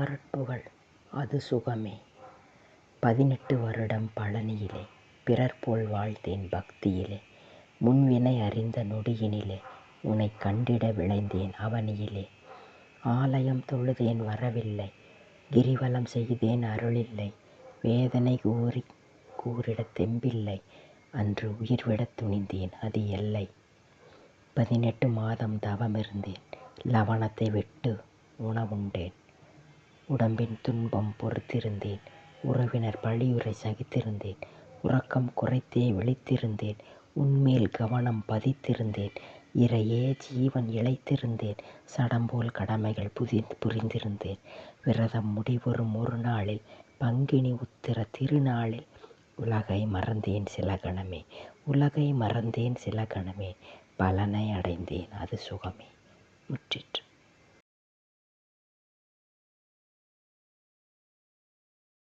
அருட்புகழ் அது சுகமே. பதினெட்டு வருடம் பழனியிலே பிறர்போல் வாழ்ந்தேன் பக்தியிலே. முன்வினை அறிந்த நொடியினிலே உனைக் கண்டிட விளைந்தேன் அவனியிலே. ஆலயம் தொழுதேன் வரவில்லை கிரிவலம் செய்தேன் அருளில்லை. வேதனை கூறிக் கூறிடத் தெம்பில்லை அன்று உயிர்விடத் துணிந்தேன் அது எல்லை. பதினெட்டு மாதம் தவமிருந்தேன் லவணத்தை விட்டு உணவுண்டேன். உடம்பின் துன்பம் பொறுத்திருந்தேன். உறவினர் பழியுரை சகித்திருந்தேன். உறக்கம் குறைத்தே விழித்திருந்தேன். உன்மேல் கவனம் பதித்திருந்தேன். இறையே ஜீவன் இழைத்திருந்தேன். சடம்போல் கடமைகள் புதி புரிந்திருந்தேன். விரதம் முடிவரும் ஒரு நாளில் பங்கினி உத்திர திருநாளில் உலகை மறந்தேன் சில கணமே. உலகை மறந்தேன் சில கணமே. பலனை அடைந்தேன் அது சுகமே. முற்றிற்று.